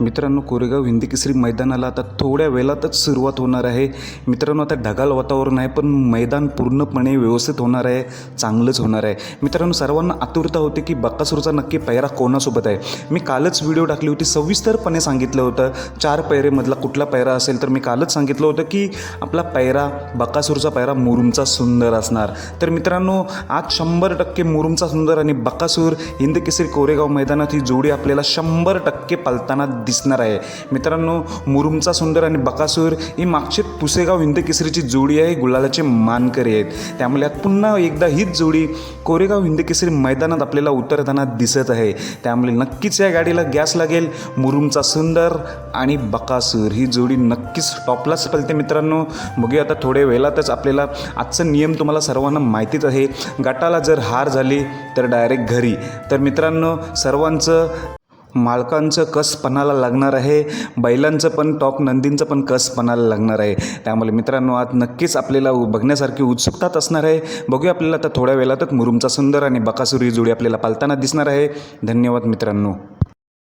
मित्रांनो कोरेगाव हिंदी केसरी मैदानाला आता थोड्या वेळातच सुरुवात होणार आहे. मित्रांनो आता ढगाळ वातावरण आहे पण मैदान पूर्णपणे व्यवस्थित होणार आहे चांगलंच होणार आहे. मित्रांनो सर्वांना आतुरता होती की बक्कासूरचा नक्की पैरा कोणासोबत आहे? मी कालच व्हिडिओ टाकली होती सविस्तरपणे सांगितलं होतं. चार पैरेमधला कुठला पैरा असेल तर मी कालच सांगितलं होतं की आपला पैरा बक्कासूरचा पैरा मुरुमचा सुंदर असणार. तर मित्रांनो आज शंभर टक्के मुरुमचा सुंदर आणि बक्कासूर हिंद केसरी कोरेगाव मैदानात ही जोडी आपल्याला शंभर टक्के पालताना दिसणार आहे. मित्रांनो मुरुमचा सुंदर आणि बकासूर ही मागचे पुसेगाव हिंद केसरीची जोडी आहे गुलालाचे मानकरी आहेत. त्यामुळे पुन्हा एकदा हीच जोडी कोरेगाव हिंद केसरी मैदानात आपल्याला उतरताना दिसत आहे. त्यामुळे नक्कीच या गाडीला गॅस लागेल. मुरुमचा सुंदर आणि बकासूर ही जोडी नक्कीच टॉपलाच पलते मित्रांनो. बघूया आता थोड्या वेळातच आपल्याला आजचा नियम तुम्हाला सर्वांना माहितीच आहे. गटाला जर हार झाली तर डायरेक्ट घरी. तर मित्रांनो सर्वांचं मालकांचं कस पणाला लागणार आहे? बैलांचं पण टॉप नंदींचं पण कस पणाला लागणार आहे? त्यामुळे मित्रांनो आज नक्कीच आपल्याला उ- बघण्यासारखी उत्सुकताच असणार आहे. बघूया आपल्याला आता थोड्या वेळातच मुरुमचा सुंदर आणि बकासुरी जोडी आपल्याला पालताना दिसणार आहे. धन्यवाद मित्रांनो.